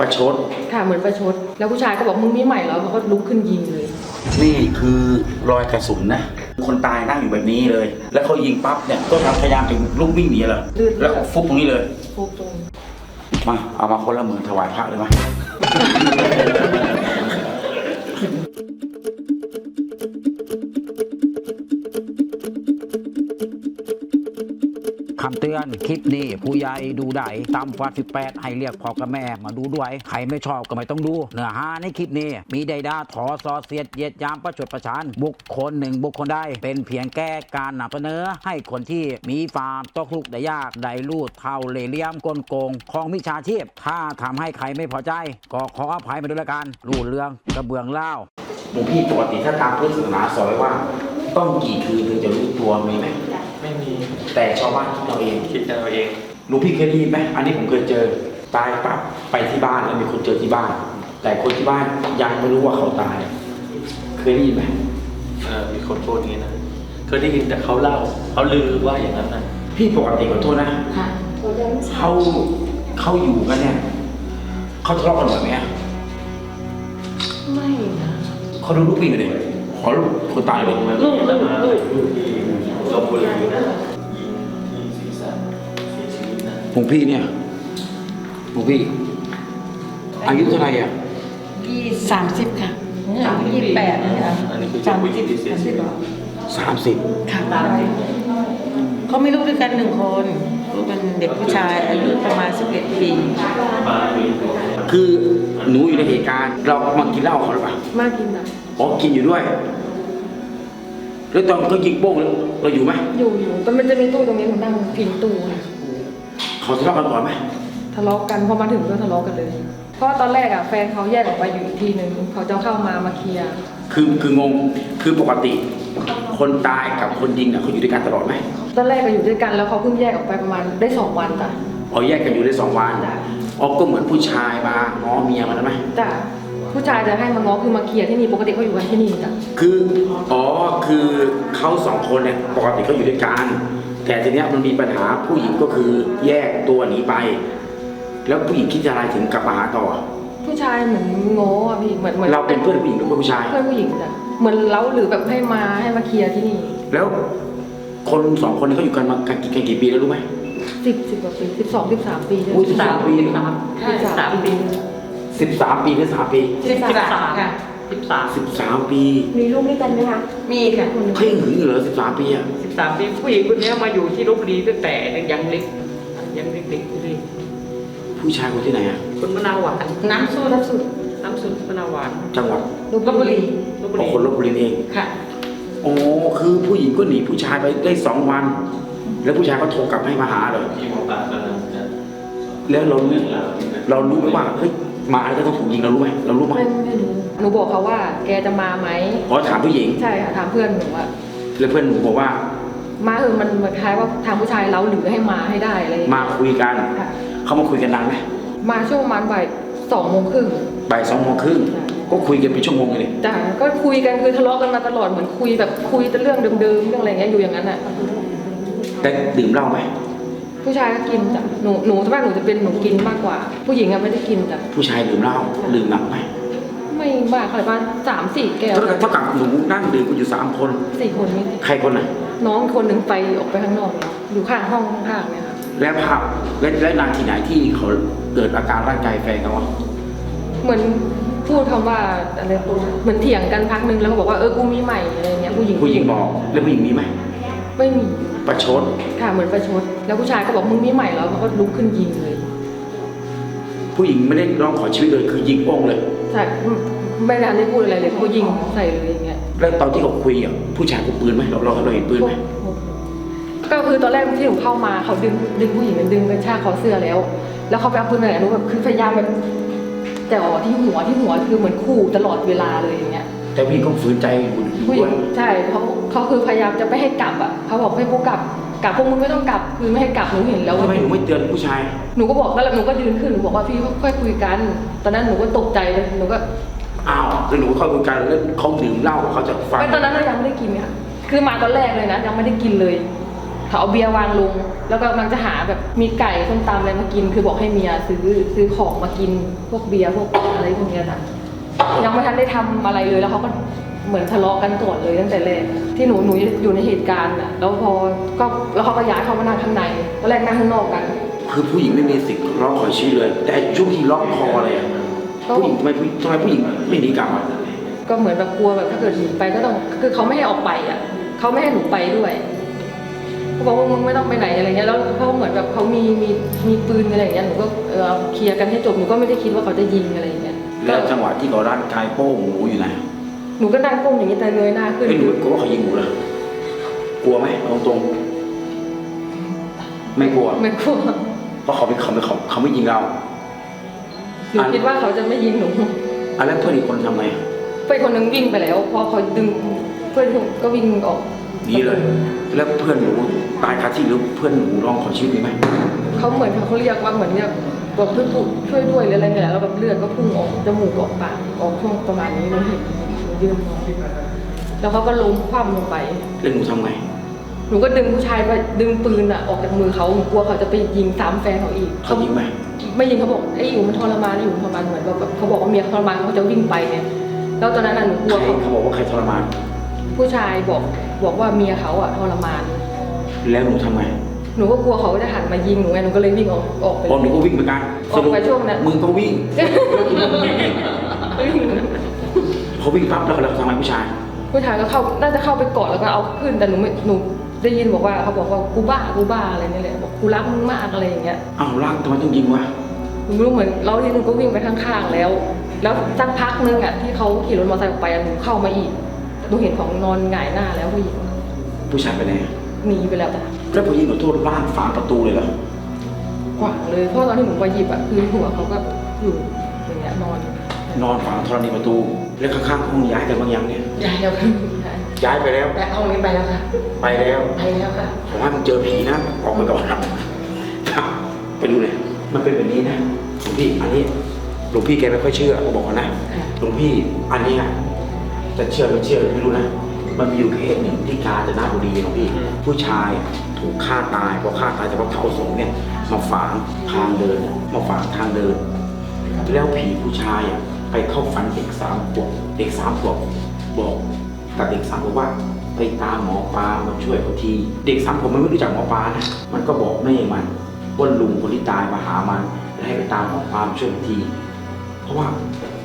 ประชด ค่ะเหมือนประชด แล้วผู้ชายก็บอกมึงมีใหม่แล้วเขาก็ลุกขึ้นยิงเลย นี่คือรอยกระสุนนะ คนตายนั่งอยู่แบบนี้เลย แล้วเขายิงปั๊บเนี่ยก็พยายามจะลุกวิ่งหนีเหรอลื่นแล้วก็ฟุบตรงนี้เลยฟุบตรง มาเอามาคนละหมื่นถวายพระเลยมา อน คลิปนี้ผู้ใหญ่ดูได้ตามฟัด18ให้เรียกพ่อกับแม่มาดูด้วย ใครไม่ชอบก็ไม่ต้องดู เนื้อหาในคลิปนี้ มีใดดาถอซอเสียดเยียดยามประชดประชานบุคคลหนึ่งบุคคลใดเป็นเพียงแก้การนำเสนอ ให้คนที่มีฟาร์มตกลุกได้ยากได้ลูดเท่าเลเลียมกลโกงของมิชาชีพ ถ้าทำให้ใครไม่พอใจ ก็ขออภัยมาด้วยละกันรูดเรื่องกระเบื้องเล่าหลวงพี่ปกติถ้าตามพุทธศาสนาสอนไว้ว่า ต้องกี่คืนถึงจะรู้ตัวมีไหม แต่ชาวบ้านคิดเอาเอง คิดกันเอาเองหลวงพี่เคยได้ยินไหมอันนี้ผมเคยเจอ ตายปั๊บไปที่บ้านแล้วมีคนเจอที่บ้าน แต่คนที่บ้านยังไม่รู้ว่าเขาตาย เคยได้ยินไหมเออมีคนพูดอย่างนี้นะเคยได้ยินแต่เขาเล่าเขาลือว่าอย่างนั้นนะพี่ปกติขอโทษนะค่ะเขาเขาอยู่กันเนี่ยเขาทะเลาะกันบ่อยไหมอะไม่นะเขาดูลูกพี่กันเลยขอลูกคนตายเลย ลูกลูกลูก ลบบุรีนะ ลวงพี่เนี่ยหลวงพี่ อายุเท่าไหร่อะยี่สามสิบค่ะยี่สิบแปดนะคะอันนี้คือจากผู้หญิงที่เสียชีวิตสามสิบค่ะเขามีลูกด้วยกันหนึ่งคนลูกเป็นเด็กผู้ชายอายุประมาณสิบเอ็ดปีมามีตัวคือหนูอยู่ในเหตุการณ์เรามากินเหล้าเขาหรือเปล่ามากกินนะอ๋อกินอยู่ด้วย แล้วตอนเขายิงโป้งแล้วเราอยู่ไหมอยู่อยู่แต่มันจะมีตู้ตรงนี้ผมนั่งพิงตู้ค่ะ เขาทะเลาะกันก่อนไหมทะเลาะกันพอมาถึงก็ทะเลาะกันเลย เพราะว่าตอนแรกอะแฟนเขาแยกออกไปอยู่อีกทีหนึ่งเขาจะเข้ามามาเคลียร์คือคืองงคือปกติ คนตายกับคนยิงน่ะเขาอยู่ด้วยกันตลอดไหมตอนแรกก็อยู่ด้วยกันแล้วเขาเพิ่งแยกออกไปประมาณได้สองวันจ้ะอ๋อแยกกันอยู่ได้สองวันจ้ะอ๋อก็เหมือนผู้ชายมาง้อเมียมันไหมจ้ะผู้ชายจะให้มาง้อคือมาเคลียร์ที่นี่ปกติเขาอยู่กันที่นี่จ้ะคืออ๋อคือเขาสองคนเนี่ยปกติเขาอยู่ด้วยกัน แต่ทีเนี้ยมันมีปัญหาผู้หญิงก็คือแยกตัวหนีไป แล้วผู้หญิงคิดจะอะไรถึงกลับมาหาต่อ ผู้ชายเหมือนง้ออะพี่เหมือนเหมือนเราเป็นเพื่อนผู้หญิงหรือเพื่อนผู้ชาย เพื่อนผู้หญิงจ้ะเหมือนเล้าหรือแบบให้มาให้มาเคลียร์ที่นี่แล้วคนสองคนนี้เขาอยู่กันมากันกี่กันกี่ปีแล้วรู้ไหมสิบสิบกว่าปีสิบสองสิบสามปีเลยอุ้ยสิบสามปีใช่สามปี สิบสามปีหรือสามปี สิบสามค่ะ สิบสามสิบสามปีมีลูกด้วยกันไหมคะมีค่ะเขายังหึงอยู่เหรอสิบสามปีอะสิบสามปีผู้หญิงคนนี้มาอยู่ที่ลบบุรีตั้งแต่ยังเล็ก ยังเด็กๆอยู่เลยผู้ชายคนที่ไหนอะคนมะนาวหวานน้ำสู้ล่าสุดน้ำสุดมะนาวหวานจังหวัดลบบุรีลบบุอ๋อรีคนลบบุรีเองค่ะ อ๋อคือผู้หญิงก็หนีผู้ชายไปได้สองวัน แล้วผู้ชายก็โทรกลับให้มาหาเลย ที่หมอปลาก็จะแล้วเรารู้เรื่องราวที่เกิดเรารู้ไหมว่าเฮ้ย มาอะไรก็ต้องถูกยิงเรารู้ไหมเรารู้ไหมไม่ไม่รู้หนูบอกเขาว่า แกจะมาไหมอ๋อถามผู้หญิง ใช่ค่ะถามเพื่อนหนูว่าแล้วเพื่อนหนูบอกว่า มาเออมันเหมือนคล้ายว่าทางผู้ชายเราหรือให้มาให้ได้อะไรอย่างมาเงี้ยคุยกัน ค่ะเขามาคุยกันนานไหมมาช่วงประมาณบ่ายสองโมงครึ่ง บ่ายสองโมงครึ่งใช่ ก็คุยกันเป็นชั่วโมงเลยจ้ะก็คุยกันคือทะเลาะกันมาตลอดเหมือนคุยแบบคุยแต่เรื่องเดิมๆเรื่องอะไรเงี้ยอยู่อย่างนั้นอะแต่ดื่มเหล้าไหม ผู้ชายก็กินจ้ะหนูหนูถ้าว่าหนูจะเป็นหนูกินมากกว่า ผู้หญิงอะไม่ได้กินจ้ะผู้ชายดื่มเหล้าดื่มหนักไหมไม่มากค่ะประมาณสามสี่แก้วเท่ากับเท่ากับหนูนั่งดื่มกันอยู่สามคน สี่คนนี้ใครคนไหน น้องคนหนึ่งไปออกไปข้างนอกแล้วอยู่ข้างห้องข้างๆเนี่ยค่ะและภาพและและนานที่ไหนที่เขาเกิดอาการร่างกายแฟนเขาอะเหมือนพูดคำว่าอะไรเหมือนเถียงกันพักนึงแล้วก็บอกว่าเออกูมีใหม่อะไรเงี้ยผู้หญิงผู้หญิงบอกแล้วผู้หญิงมีไหม ไม่มีประชดค่ะเหมือนประชด แล้วผู้ชายก็บอกมึงมีใหม่แล้วเขาก็ลุกขึ้นยิงเลยผู้หญิงไม่ได้ร้องขอชีวิตเลยคือยิงโป้งเลยใช่ไม่ได้ทันได้พูดอะไรเลยเขายิงใส่เลยอย่างเงี้ยแล้วตอนที่เขาคุยอะผู้ชายพกปืนไหมเราเราเราเห็นปืนไหมก็คือตอนแรกที่หนูเข้ามาเขาดึงดึงผู้หญิงดึงกระชากคอเสื้อแล้ว แล้วเขาไปเอาปืนมาไหนหนูแบบคือพยายามแบบแต่อ๋อที่หัวที่หัวคือเหมือนขู่ตลอดเวลาเลยอย่างเงี้ย แต่ผู้หญิงก็ฝืนใจอยู่ผู้หญิด้วงยใช่เขาเขาคือพยายามจะไม่ให้กลับอะเขาบอกให้พวกกลับกลับพวกมึงไม่ต้องกลับคือไม่ให้กลับหนูเห็นแล้วทำไมหนูไม่เตือนผู้ชาย หนูก็บอกแล้วหนูก็ยืนขึ้นหนูบอกว่าพี่ค่อยๆคุยกัน ตอนนั้นหนูก็ตกใจเลยหนูก็อ้าวแล้วหนูก็เข้าคุยกันแล้วเขาดื่มเหล้าเขาจะฟัง ไม่ตอนนั้นเรายังไม่ได้กินค่ะคือมาตอนแรกเลยนะ ยังไม่ได้กินเลยเขาเอาเบียร์วางลง แล้วก็กำลังจะหาแบบมีไก่ส้มตำอะไรมากิน คือบอกให้เมียซื้อซื้อของมากินพวกเบียร์พวกอะไรพวกเนี้ยนะ ยังไม่ทันได้ทำอะไรเลยแล้วเขาก็เหมือนทะเลาะกันก่อนเลยตั้งแต่แรกที่หนูหนูอยู่ในเหตุการณ์อะแล้วพอก็แล้วเขาก็ย้ายเขามานั่งข้างในตอนแรกนั่งข้างนอกกัน คือผู้หญิงไม่มีสิทธิ์ล็อกคอชีวิตเลย แต่ช่วงที่ล็อกคอเลยอะก็ผู้หญิงทำไมผู้ทำไมผู้หญิงไม่หนีกลับอะก็เหมือนแบบกลัวแบบถ้าเกิดหนีไปก็ต้องคือเขาไม่ให้ออกไปอะเขาไม่ให้หนูไปด้วยเขาบอกว่ามึงไม่ต้องไปไหนอะไรเงี้ยแล้วเขาเหมือนแบบเขามีมีมีปืนอะไรอย่างเงี้ยหนูก็เออเคลียร์กันให้จบหนูก็ไม่ได้คิดว่าเขาจะยิงอะไรอย่างเงี้ย แล้วจังหวะที่เขาร่างกายโป้งหนูอยู่ไหนหนูก็นั่งก้มอย่างนี้แต่เงยหน้าขึ้น ไม่หนูกลัวว่าเขายิงหนูเลยกลัวไหมเอาตรงๆไม่กลัว ไม่กลัว เพราะเขาไม่เขาไม่เขาเขาไม่ยิงเรา หนูคิดว่าเขาจะไม่ยิงหนูอะแล้วเพื่อนอีกคนทำไงเพื่อนคนนึงวิ่งไปแล้วพอเขาดึงเพื่อนก็วิ่งออกหนีเลย แล้วเพื่อนหนูตายคาที่หรือเพื่อนหนูร้องขอชีวิตมีไหมเขาเหมือนเขาเรียกว่าเหมือนเนี่ย บอกช่วยพูดช่วยด้วยหรืออะไรเนี่ยแหละแล้วแบบเลือดก็พุ่งออกจมูกออกปากออกช่วงประมาณนี้หนูเห็นหนูยืนมองแล้วเขาก็ล้มคว่ำลงไป แล้วหนูทำไง หนูก็ดึงผู้ชายไปดึงปืนอะออกจากมือเขาหนูกลัวเขาจะไปยิงซ้ำแฟนเขาอีกเขายิงไหมไม่ยิงเขาบอกไอ้อยู่มันทรมานไอ้อยู่มันทรมานเหมือนแบบแบบเขาบอกว่าเมียเขาทรมานเขาจะวิ่งไปเนี่ยแล้วตอนนั้นน่ะหนูกลัวใครเขาเขาบอกว่าใครทรมาน ผู้ชายบอกบอกว่าเมียเขาอะทรมาน แล้วหนูทำไง หนูก็กลัวเขาจะหันมายิงหนูไงหนูก็เลยวิ่งออกออกไปพอหนูก็วิ่งเหมือนกันออกไปช่วงนั้น มึงก็วิ่งวิ่งพอวิ่งปั๊บแล้วเราทำไมผู้ชาย ผู้ชายก็เข้าน่าจะเข้าไปกอดแล้วก็เอาขึ้นแต่หนูไม่หนูได้ยินบอกว่าเขาบอกว่ากูบ้ากูบ้าอะไรนี่แหละบอกกูรักมึงมากอะไรอย่างเงี้ยอ้าวร่างทำไมต้องยิงวะหนูไม่รู้เหมือนเราที่หนูก็วิ่งไปข้างๆแล้ว แล้วสักพักนึงอะที่เขาขี่รถมอเตอร์ไซค์ออกไปอะหนูเข้ามาอีกหนูเห็นของนอนหงายหน้าแล้วผู้หญิงผู้ชายไปไหนหนีไปแล้วจ้ะ แล้วพอยิงหนูโทษร่างฝาประตูเลยเหรอขวางเลย เพราะตอนที่หนูไปหยิบอะคือหัวเขาก็อยู่อย่างเงี้ยนอนนอนฝังธรณีประตู แล้วข้างๆห้องย้ายกันบางยังเนี่ย ย้ายแล้วค่ะย้ายไปแล้ว แต่ห้องนี้ไปแล้วค่ะ ไปแล้วไปแล้วค่ะ ผมว่ามึงเจอผีนะออกไปก่อนครับไปดูเลยมันเป็นแบบนี้นะหลวงพี่อันนี้หลวงพี่แกไม่ค่อยเชื่อผมบอกก่อนนะหลวงพี่อันเนี้ยจะเชื่อไม่เชื่อไม่รู้นะมันมีอยู่เคสหนึ่งที่กาญจนบุรีหลวงพี่ ผู้ชาย ถูกฆ่าตายพอฆ่าตายแต่ว่าเผาศพเนี่ยมาฝังทางเดินมาฝังทางเดิน แล้วผีผู้ชายอะไปเข้าฝันเด็กสามขวบเด็กสามขวบบอกกับเด็กสามขวบว่าไปตามหมอปลามาช่วยเขาทีเด็กสามขวบมันไม่รู้จักหมอปลานะมันก็บอกแม่มันว่าลุงคนที่ตายมาหามันแล้วให้ไปตามหมอปลามาช่วยเขาที เพราะว่า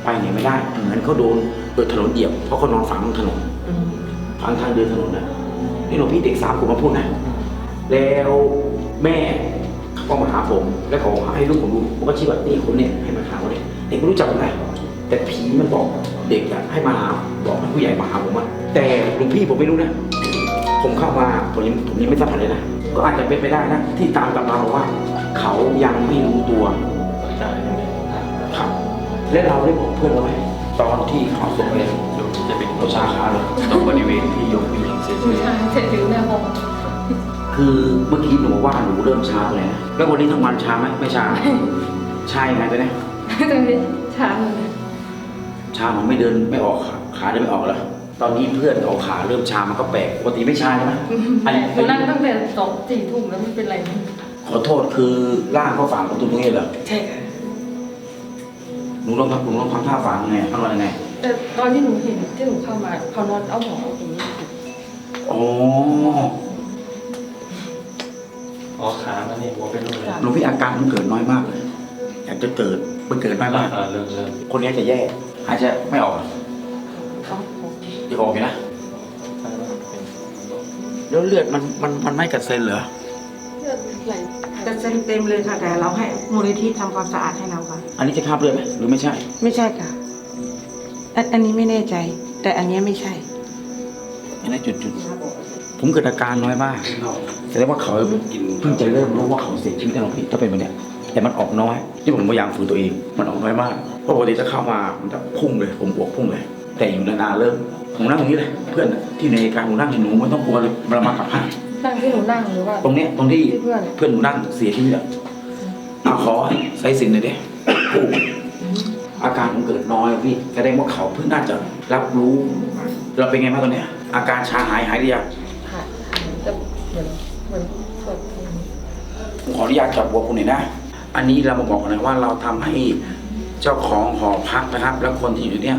ไปไหนไม่ได้เหมือนเขาโดนเปิดถนนเหยียบเพราะเขานอนฝังบนถนนฝังทางเดินถนนนะนี่หลวงพี่เด็กสามขวบมาพูดนะ แล้วแม่เขาก็มาหาผม แล้วเขาให้ลูกผมดูผมก็ชี้ว่านี่คนเนี่ยให้มาหาคนเนี่ยเด็กไม่รู้จักผมนะแต่ผีมันบอกเด็กอะให้มาหาบอกให้ผู้ใหญ่มาหาผมอะแต่หลวงพี่ผมไม่รู้นะ ผมเข้ามาผมยังผมยังไม่สัมผัสเลยนะก็อาจจะเป็นไปได้นะ ที่ตามตำราบอกว่า เขายังไม่รู้ตัวใช่ครับ และเราได้บอกเพื่อนเราไหมตอนที่เขาส่งไปดูจะเป็นเราชาขาเลยตรงบริเวณที่ยกผู้หญิงเสียชีผู้วิตชายเสร็จถึงแม่ห้อง คือเมื่อกี้หนูว่าหนูเริ่มชาเลยนะแล้ววันนี้ทั้งวันชาไหมไม่ชาชายังไงไปนะตรงนี้ช้างเลยชามันไม่เดินไม่ออกขาขาเดินไม่ออกแล้วตอนนี้เพื่อนเอาขาเริ่มชามันก็แปลกปกติไม่ชาใช่ไหมอันนี้หนูนั่งตั้งแต่สองสี่ทุ่มแล้วไม่เป็นไรขอโทษคือร่างเขาฝังประตูตรงนี้เหรอใช่ค่ะ หนูลองทำหนูลองทำท่าฝังไงทำอะไรไงแต่ตอนที่หนูเห็นที่หนูเข้ามาเขานอนเอาหมอนเอาตรงนี้ อ๋อ อ๋อขามันนี่หัวเป็นรูปเลยหลวงพี่อาการมันเกิดน้อยมากเลยอยากจะเกิดมันเกิดน้อยมาก อ่าเริ่มเริ่มคนนี้จะแย่หายใจไม่ออกเอาโอเคจะออกอยู่นะแล้วเลือดมันมันมันไม่กระเซ็นเหรอเลือดไหลกระเซ็นเต็มเลยค่ะแต่เราให้มูลนิธิทำความสะอาดให้เราค่ะ อันนี้จะคราบเลือดไหมหรือไม่ใช่ ไม่ใช่ค่ะอันอันนี้ไม่แน่ใจ แต่อันเนี้ยไม่ใช่ อันนี้จุดจุดผมเกิดอาการน้อยมาก แสดงว่าเขาเพิ่งจะเริ่มรู้ว่าเขาเสียชีวิตแล้วหรอกพี่ถ้าเป็นแบบเนี้ยแต่มันออกน้อย ที่ผมพยายามฝืนตัวเอง มันออกน้อยมากเพราะปกติจะเข้ามามันจะพุ่งเลย ผมบวกพุ่งเลย แต่อยู่นานๆเริ่มผมนั่งตรงนี้เลยเพื่อนที่ในเหตุการณ์ผมนั่งอยู่หนูไม่ต้องกลัวเลยมันมากับพันนั่งที่หนูนั่งหรือว่าตรงเนี้ยตรงที่ที่เพื่อนเพื่อนหนูนั่งเสียชีวิตอะเอาขอใส่สินหน่อยดิปุ๊บอาการผมเกิดน้อยพี่แสดงว่าเขาเพิ่งน่าจะรับรู้ เราเป็นไงบ้างตอนเนี้ยอาการชาหายหายหรือยังหายจะเหมือน เหมือนสวดมนต์ผมขออนุญาตจับหัวคุณหน่อยนะ อันนี้เรามาบอกกันนะว่าเราทำให้เจ้าของหอพักนะครับ และคนที่อยู่เนี่ย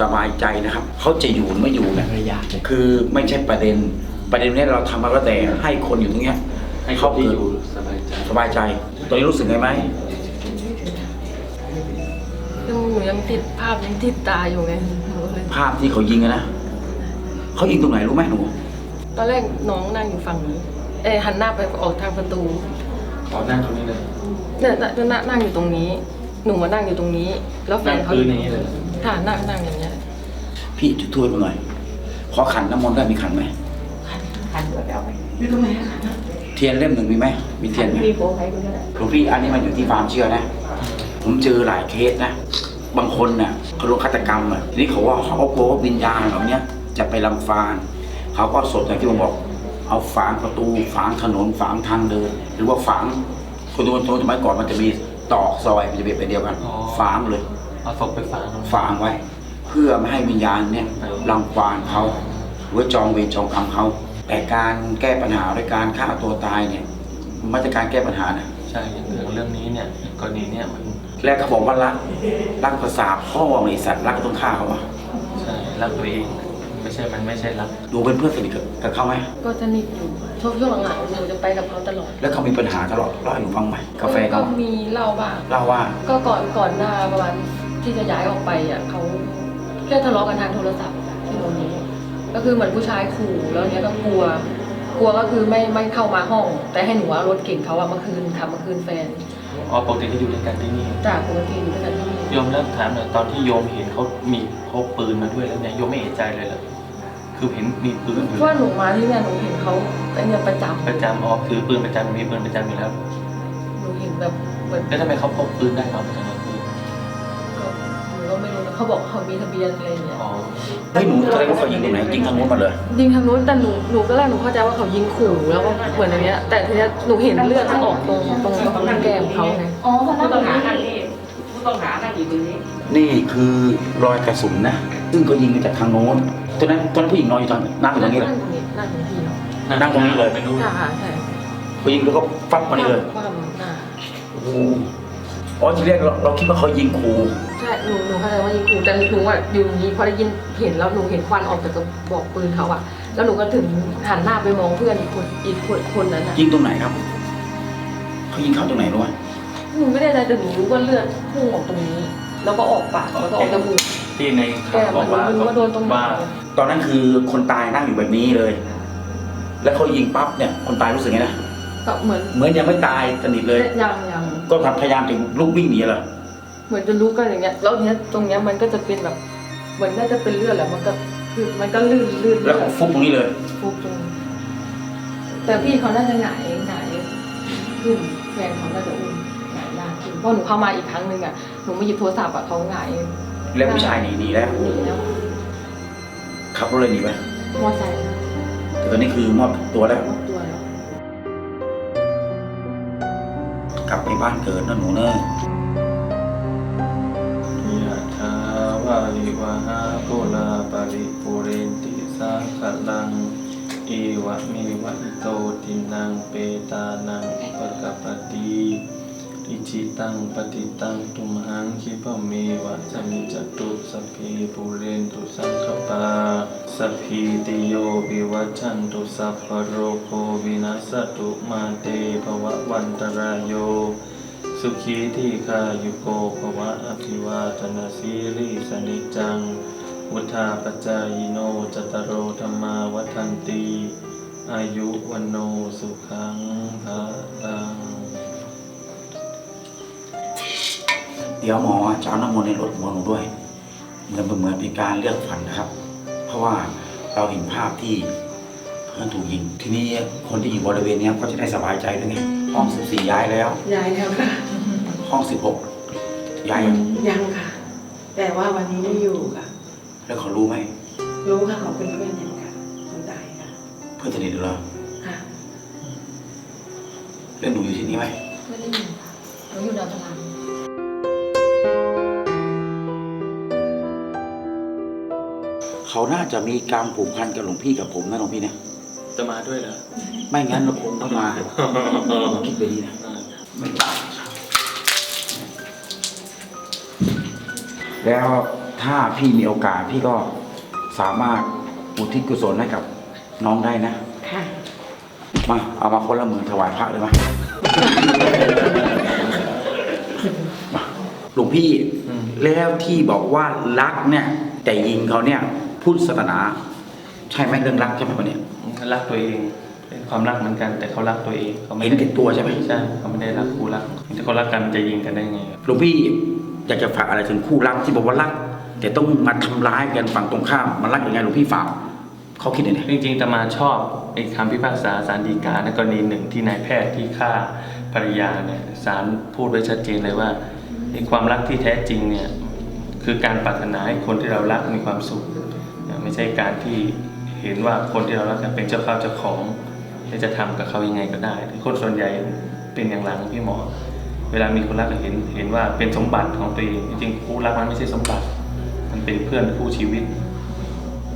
สบายใจนะครับ เขาจะอยู่หรือไม่อยู่เนี่ยคือไม่ใช่ประเด็น ประเด็นเนี้เราทำมาก็แต่ให้คนอยู่ตรงเนี้ยให้เขาเขาที่เกิอดยู่สบายใจ สบายใจ ตอนนี้รู้สึกไงไหม ยังหนูยังติดภาพยังติดตาอยู่ไงหนูก็เลยภาพที่เขายิงอะนะ เขายิงตรงไหนรู้ไหมหนู ตอนแรกน้องนั่งอยู่ฝั่งนี้ เอยหันหน้าไปออกทางประตูขอนั่งตรงนี้เลยเนี่ยน่ะน่ะนั่งอยู่ตรงนี้ หนูมานั่งอยู่ตรงนี้ แล้วแฟนั่งนเขาพื้นอย่างนี้เลยค่ะนั่งนั่งอย่างเงี้ยพี่จุดถ้วยมาหน่อย ขอขันน้ำมนต์ได้มีขันไหม ขันด้วยไปเอาไปอยู่ตรงไหนอะคะเทียนเล่มหนึ่งมีไหม มีเทียนไหม มีโบใครก็ได้หลวงพี่อันนี้มันอยู่ที่ความเชื่อนะ ผมเจอหลายเคสนะ บางคนเนี่ยเขาโดนฆาตกรรมอะทีนี้เขาว่าเขาก็กลัวว่าวิญญาณเหล่าเนี้ยจะไปรังฟานเขาก็สดอย่างที่ผมบอก เอาฝางประตูฝางถนนฝางทางเดิน หรือว่าฝางคนตัวตัวสมัยก่อนมันจะมีตอกซอยมันจะเป็นไปเดียวกัน อ๋อ ฝางเลย เอาศพไปฝังฝางไว้ เพื่อไม่ให้วิญญาณเนี่ยรังควานเขาหรือว่าจองเวรจองกรรมเขาแต่การแก้ปัญหาด้วยการฆ่าตัวตายเนี่ยมันไม่ใช่การแก้ปัญหานะใช่อย่างเรื่องเรื่องนี้เนี่ยกรณีเนี่ยมันแรกเขาบอกว่ารักรักภาษาพ่อไอสัตว์รักก็ต้องฆ่าเขาวะใช่รักตัวเองไม่ ใช่มันไม่ใช่รักดูเป็นเพื่อนสนิทกับกับเขาไหมก็สนิทอยู่ช่วงช่วงหลังๆหนูจะไปกับเขาตลอด แล้วเขามีปัญหาตลอดเล่าให้หนูฟังไหมกาแฟก็เขามีเหล้าบ้างเล่าว่าก็ก่อนก่อนหน้าประมาณที่จะย้ายออกไปอะเขาแค่ทะเลาะกันทางโทรศัพท์ที่โรงนี้ ก็คือเหมือนผู้ชายขู่แล้วเนี้ยก็กลัว กลัวก็คือไม่ไม่เข้ามาห้อง แต่ให้หนูว่ารถเก่งเขาอะเมื่อคืนขับเมื่อคืนแฟนอ๋อปกติที่อยู่ด้วยกันที่นี่จากปกติอยู่ด้วยกันที่นี่โยมเริ่มถามหน่อยตอนที่โยมเห็นเขามีพกปืนมาด้วยแล้วเนี่ยโยมไม่เอะใจเลยเหรอ คือเห็นมีปืนอยู่เพราะว่าหนูมาที่เนี่ยหนูเห็นเขาไอเนี่ยประจำประจำอ๋อคือปืนประจำมีปืนประจำอยู่แล้วหนูเห็นแบบเหมือนแล้วทำไมเขาพกปืนได้เอามาจากไหนปืนก็หนูก็ไม่รู้นะเขาบอกเขามีทะเบียนอะไรอย่างเงี้ยอ๋อเฮ้ยหนูแสดงว่าเขายิงตรงไหนยิงทางโน้นมาเลยยิงทางนู้นแต่หนูหนูก็แรกหนูเข้าใจว่าเขายิงขู่แล้วก็เหมือนอย่างเงี้ย แต่ทีเนี้ยหนูเห็นเลือดออกตรงตรงตรงแก้มเขาไงอ๋อผู้ต้องหานั่งนี่ผู้ต้องหานั่งอยู่ตรงนี้ นี่คือรอยกระสุนนะ ซึ่งเขายิงมาจากทางโน้น ตอนนั้นตอนนั้นผู้หญิงนอนอยู่ทางนั่งอยู่ตรงนี้เลยนั่งตรงนี้นั่งตรงที่เนาะนั่งตรงนี้เลยไม่รู้ค่ะใช่เขายิงแล้วก็ฟัดมานี่เลยความหน้าโอ้โหอ๋อทีแรกเราเราคิดว่าเขายิงครูใช่หนูหนูเข้าใจว่ายิงขู่แต่หนูอะอยู่อย่างนี้พอได้ยินเห็นแล้วหนูเห็นควันออกจากกระบอกปืนเขาอะ แล้วหนูก็ถึงหันหน้าไปมองเพื่อนอีกคนอีกคนคนนั้นอะยิงตรงไหนครับเขายิงเข้าตรงไหนรู้ไหมหนูไม่ได้ใจแต่หนูรู้ว่าเลือดพุ่งออกตรงนี้ แล้วก็ออกปากแล้วก็ออกจมูกที่ในข่าวบอกว่าแกมันรู้ว่าโดน ตรงไหนว่าตอนนั้นคือคนตายนั่งอยู่แบบนี้เลย แล้วเขายิงปั๊บเนี่ย คนตายรู้สึกไงนะก็เหมือนเหมือนยังไม่ตายสนิทเลย ยังยังก็พยายามถึงลุกวิ่งหนีเหรอเหมือนจะรู้กันอย่างเงี้ยแล้วเนี้ยตรงเนี้ยมันก็จะเป็นแบบ เหมือนน่าจะเป็นเลือดแหละมันก็คือมันก็ลื่นลื่นแล้วก็ฟุบตรงนี้เลยฟุบตรงแต่พี่เขาน่าจะหงายหงายขึ้นแฟนเขาน่าจะอุ้มหงายหน้าขึ้นเพราะหนูเข้ามาอีกครั้งหนึ่งอะหนูมาหยิบโทรศัพท์อะเขาหงายแล้วผู้ชายหนีหนีแล้วหนีแล้ว ขับรถเลยหนีไปมอไซค์แต่ตอนนี้คือมอบตัวแล้ว มอบตัวแล้ว กลับไปบ้านเกิดนะหนูเนอะยะถาวาริวหาปุราปาริปุเรนติสาคลังเอวะเมวะอิโตตินังเปตานังอุปกปปติ อิจิตังปฏิตังตุมหังคิปะเมวะจมิจตุสัพเพปุเรนตุสังคปาสัพพีติโยวิวัชันตุสัพพะโรโควินัสสตุมาเตภวะวันตรายโย สุขีที่คายุโกภวะอภิวาทนาสีริสนิจัง วุธาปจายโนจตารโรธรรมาวัฒนตีอายุวันโนสุขังภาลัง เดี๋ยวหมอจะเอาน้ำมนต์ในรถหมอหนูด้วย เหมือนเหมือนเป็นการเลือกฝันนะครับ เพราะว่าเราเห็นภาพที่เพื่อนถูกยิง ทีนี้คนที่อยู่บริเวณเนี้ยก็จะได้สบายใจด้วยไงห้อง 14 ย้ายแล้วยายแล้วค่ะ ห้อง 16 ย้ายยังยังค่ะ แต่ว่าวันนี้ไม่อยู่ค่ะ แล้วเขารู้ไหมรู้ค่ะเขาเป็นเพื่อนกันค่ะคนตายค่ะ เพื่อนสนิทเหรอค่ะแล้วหนูอยู่ที่นี่ไหมไม่ได้ยินค่ะหนูอยู่ดาวพลัง เขาน่าจะมีกรรมผูกพันกับหลวงพี่กับผมนะหลวงพี่นะจะมาด้วยเหรอไม่งั้นเราคงต้องมาคิดไปดีนะแล้วถ้าพี่มีโอกาสพี่ก็สามารถอุทิศกุศลให้กับน้องได้นะค่ะมาเอามาคนละหมื่นถวายพระเลยมามาหลวงพี่อืมแล้วที่บอกว่ารักเนี่ย แต่ยิงเขาเนี่ย พุทธศาสนา ใช่ไหมเรื่องรักใช่ไหมวันนี้เขารักตัวเองเป็นความรักเหมือนกัน แต่เขารักตัวเองเขาไม่เห็นแก่ตัวใช่ไหมใช่เขาไม่ได้รักคู่รักถ้าเขารักกันจะยิงกันได้ไงครับหลวงพี่อยากจะฝากอะไรถึงคู่รักที่บอกว่ารัก แต่ต้องมาทำร้ายกันฝั่งตรงข้ามมันรักยังไงหลวงพี่ฝากเขาคิดยังไงจริงๆตมาชอบไอ้คำพิพากษาสารดีกาในกรณีหนึ่งที่นายแพทย์ที่ฆ่าภรรยาเนี่ยศาลพูดไว้ชัดเจนเลยว่าไอ้ความรักที่แท้จริงเนี่ยคือการปรารถนาให้คนที่เรารักมีความสุขนะไม่ ใช่การที่เห็นว่าคนที่เรารักเป็นเจ้าข้าวเจ้าของและจะทำกับเขายังไงก็ได้ คนส่วนใหญ่เป็นอย่างหลังพี่หมอ เวลามีคนรักก็เห็นเห็นว่าเป็นสมบัติของตัวเองจริงๆคู่รักมันไม่ใช่สมบัติ มันเป็นเพื่อนคู่ชีวิต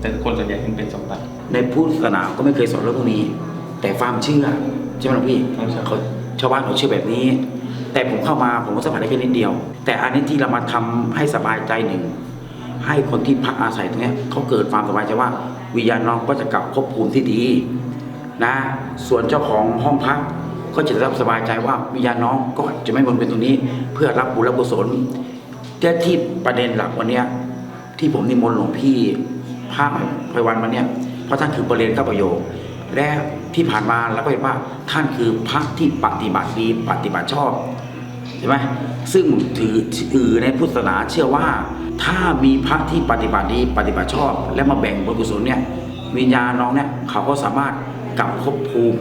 แต่คนส่วนใหญ่เห็นเป็นสมบัติ ในพุทธศาสนาก็ไม่เคยสอนเรื่องพวกนี้ แต่ความเชื่อใช่ไหมหลวงพี่ครับเขาชาวบ้านเขาเชื่อแบบนี้ แต่ผมเข้ามาผมก็สัมผัสได้แค่นิดเดียว แต่อันนี้ที่เรามาทำให้สบายใจหนึ่ง ให้คนที่พักอาศัยตรงนี้เขาเกิดความสบายใจว่า วิญญาณน้องก็จะกลับภพภูมิที่ดีนะ ส่วนเจ้าของห้องพักก็จะรับสบายใจว่าวิญญาณน้องก็จะไม่วนเป็นตรงนี้ เพื่อรับบุญรับกุศลแต่ที่ประเด็นหลักวันนี้ที่ผมนิมนต์หลวงพี่พระไพวันวันเนี้ยเพราะท่านคือประเรียนเก้าประโยคและที่ผ่านมาเราก็เห็นว่าท่านคือพระที่ปฏิบัติดีปฏิบัติชอบใช่ไหมซึ่งถือถือในพุทธศาสนาเชื่อว่า ถ้ามีพระที่ปฏิบัติดีปฏิบัติชอบ และมาแบ่งบุญกุศลเนี่ยวิญญาณน้องเนี่ยเขาก็สามารถกลับภพภูมิ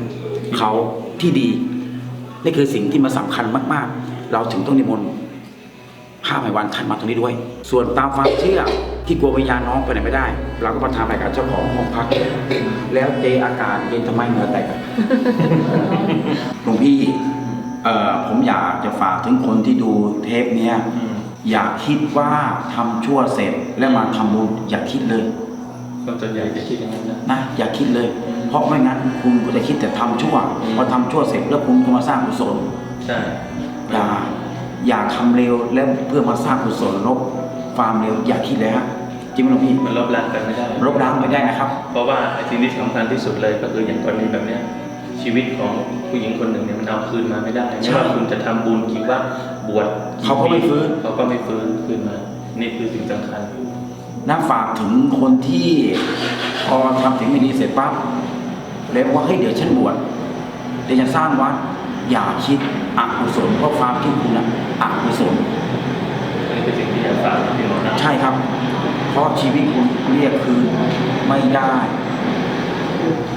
เขาที่ดีนี่คือสิ่งที่มันสำคัญมาก ๆ เราถึงต้องนิมนต์พระไพวันท่านมาตรงนี้ด้วย ส่วนตามความเชื่อที่กลัววิญญาณน้องไปไหนไม่ได้ เราก็มาทำรายการเจ้าของห้องพัก แล้วเจอากาศเย็นทำไมเหงื่อแตกหลวงพี่เออผมอยากจะฝากถึงคนที่ดูเทปเนี้ย อืมอย่าคิดว่าทำชั่วเสร็จแล้วมาทำบุญอย่าคิดเลยคนส่วนใหญ่จะคิดอย่างนั้นนะนะอย่าคิดเลย เพราะไม่งั้นคุณก็จะคิดแต่ทำชั่วอืมพอทำชั่วเสร็จแล้วคุณก็มาสร้างกุศลใช่อย่าอย่าทำเร็วแล้วเพื่อมาสร้างกุศลลบความเร็วอย่าคิดเลยฮะจริงไหมหลวงพี่มันลบล้างกันไม่ได้ลบล้างไม่ได้นะครับ เพราะว่าไอ้สิ่งที่สำคัญที่สุดเลยก็คืออย่างกรณีแบบเนี้ย ชีวิตของผู้หญิงคนหนึ่งเนี่ยมันเอาคืนมาไม่ได้ไม่ว่าคุณจะทำบุญกี่ว่าบวชเขาก็ไม่ฟื้นเขาก็ไม่ฟื้นคืนมา นี่คือสิ่งสำคัญนะฝากถึงคนที่พอทำถึงไม่ดีเสร็จปั๊บแล้วว่าเฮ้ยเดี๋ยวฉันบวชเดี๋ยวจะสร้างวัดอย่าคิดอกุศลเพราะความคิดคุณอะอกุศลอันนี้คือสิ่งที่อยากฝากพี่หมอนะใช่ครับ เพราะชีวิตคุณเรียกคืนไม่ได้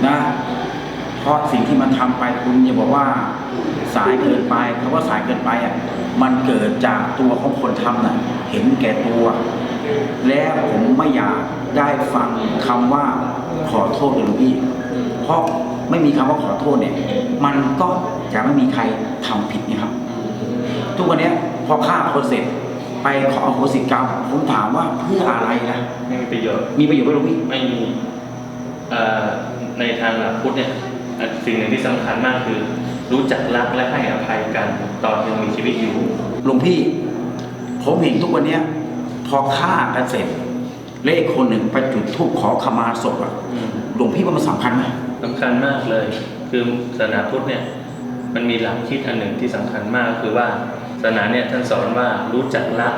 นะ เพราะสิ่งที่มันทำไปคุณอย่าบอกว่าสายเกินไปคำว่าสายเกินไปอะมันเกิดจากตัวของคนทำน่ะเห็นแก่ตัว และผมไม่อยากได้ฟังคำว่าขอโทษเลยหลวงพี่ เพราะไม่มีคำว่าขอโทษเนี่ย มันก็จะไม่มีใครทำผิดนะครับ ทุกวันเนี้ยพอฆ่าคนเสร็จไปขออโหสิกรรมผมถามว่าเพื่ออะไรนะไม่มีประโยชน์มีประโยชน์ไหมหลวงพี่ไม่มีเอ่อในทางหลักพุทธเนี่ยอะ สิ่งหนึ่งที่สำคัญมากคือ รู้จักรักและให้อภัยกัน ตอนยังมีชีวิตอยู่หลวงพี่ผมเห็นทุกวันเนี้ย พอฆ่ากันเสร็จเลขคนหนึ่งไปจุดธูปขอขมาศพอะหลวงพี่ว่ามันสำคัญไหมสำคัญมากเลย คือศาสนาพุทธเนี่ย มันมีหลักคิดอันหนึ่งที่สำคัญมาก คือว่าศาสนาเนี่ยท่านสอนว่ารู้จักรัก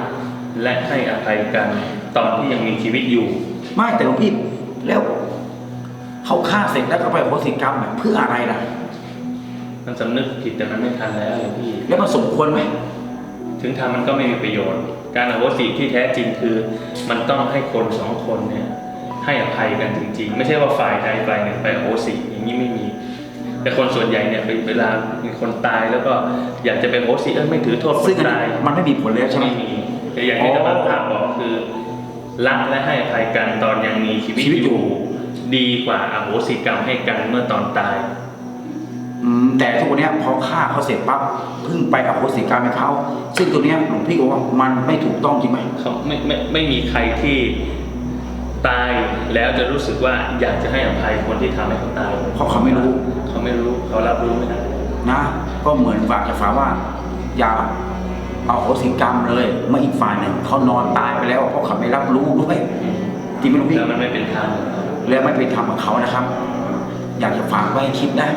และให้อภัยกัน ตอนที่ยังมีชีวิตอยู่ ไม่แต่หลวงพี่แล้ว เขาฆ่าเสร็จแล้วก็ไปอโหสิกรรมอะเพื่ออะไรล่ะ มันสำนึกผิดแต่มันไม่ทันแล้วอย่างที่ แล้วมันสมควรไหมถึงทำมันก็ไม่มีประโยชน์ การอโหสิที่แท้จริงคือ มันต้องให้คนสองคนเนี่ย ให้อภัยกันจริง ๆ ไม่ใช่ว่าฝ่ายใดฝ่ายหนึ่งไปอโหสิอย่างนี้ไม่มี แต่คนส่วนใหญ่เนี่ยเวลามีคนตายแล้วก็อยากจะเป็นอโหสิเออไม่ถือโทษคซึ่งนอันตายนี้มันไม่มีผลแล้วใช่ไหม ไม่มีแต่อย่างที่ตะวันภาพบอกคือรักและให้อภัยกันตอนยังมีชีวิตชีวิตออยู่ยู่ ดีกว่าอโหสิกรรมให้กันเมื่อตอนตาย อืมแต่ทุกวันเนี้ยพอฆ่าเขาเสร็จปั๊บเพิ่งไปอโหสิกรรมให้เขาซึ่งตัวเนี้ยหลวงพี่บอกว่ามันไม่ถูกต้องจริงไหมเขาไม่ไม่ไม่มีใครที่ตายแล้วจะรู้สึกว่าอยากจะให้อภัยคนที่ทำให้เขาตายเพราะเขาไม่รู้ เขาไม่รู้เขารับรู้ไม่ได้นะ ก็เหมือนฝากจะฝากว่า อย่าเอาโหสิกรรมเลยเมื่ออีกฝ่ายหนึ่งเขานอนตายไปแล้วเพราะเขาไม่รับรู้ด้วยจริงไหมหลวงพี่ แล้วมันไม่เป็นธรรม และไม่ไปทำกับเขานะครับ อยากจะฝากไว้คิดนะ